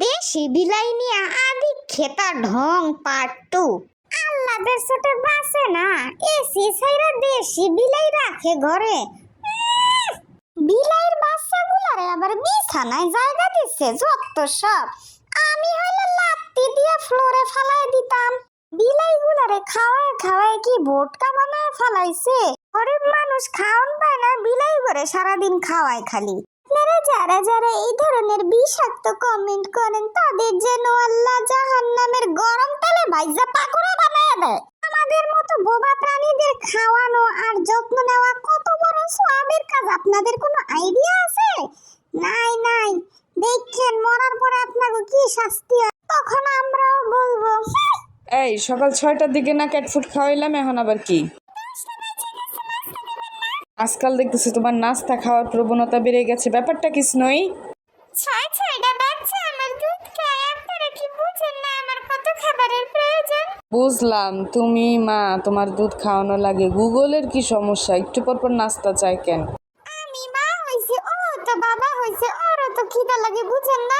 দেশি বিলাই নিয়ে আদি খেতা ঢং পার্ট টু আল্লাদের ছোটে বাসে না, এসি সাইরা দেশি বিলাই রাখে ঘরে। বিলাইয়ের বাচ্চাগুলারে আবার বিছানায় জায়গা দিচ্ছে যত সব। আমি হইলে লাত্তি দিয়ে ফ্লোরে ফালাই দিতাম। বিলাইগুলারে খাওয়ায় খাওয়ায় কি ভোটকা বানায় ফালাইছে? গরিব মানুষ খাওন পায় না, বিলাই করে সারাদিন খাওয়ায় খালি। আপনারা যারা যারা এই ধরনের বিষাক্ত কমেন্ট করেন, তাদের যেন আল্লাহ জাহান্নামের গরম তেলে ভাইজা পাকোড়া বানায় দেয়। আমাদের মতো বোবা প্রাণীদের খাওয়ানো আর যত্ন নেওয়া কত বড় সওয়াবের কাজ, আপনাদের কোনো আইডিয়া আছে? নাই নাই। দেখছেন মরার পরে আপনাকে কি শাস্তি তখন আমরাও বলব, এই, সকাল ছয়টার দিকে না ক্যাটফুড খাওয়াইলাম, এখন আবার কি? আজকাল দেখতেছি তোমার নাস্তা খাওয়ার প্রবণতা বেড়ে গেছে। ব্যাপারটা কি নই ছয় ছয়টা বাচ্চা আমার দুধ খায়। আপনারা কি বুঝেন না আমার কত খাবারের প্রয়োজন? বুঝলাম তুমি মা তোমার দুধ খাওয়ানো লাগে। গুগলের কি সমস্যা? একটু পর পর নাস্তা চাই কেন? আমি মা হইছে ও তো বাবা হইছে ওরও তো খিদা লাগে বুঝেন না?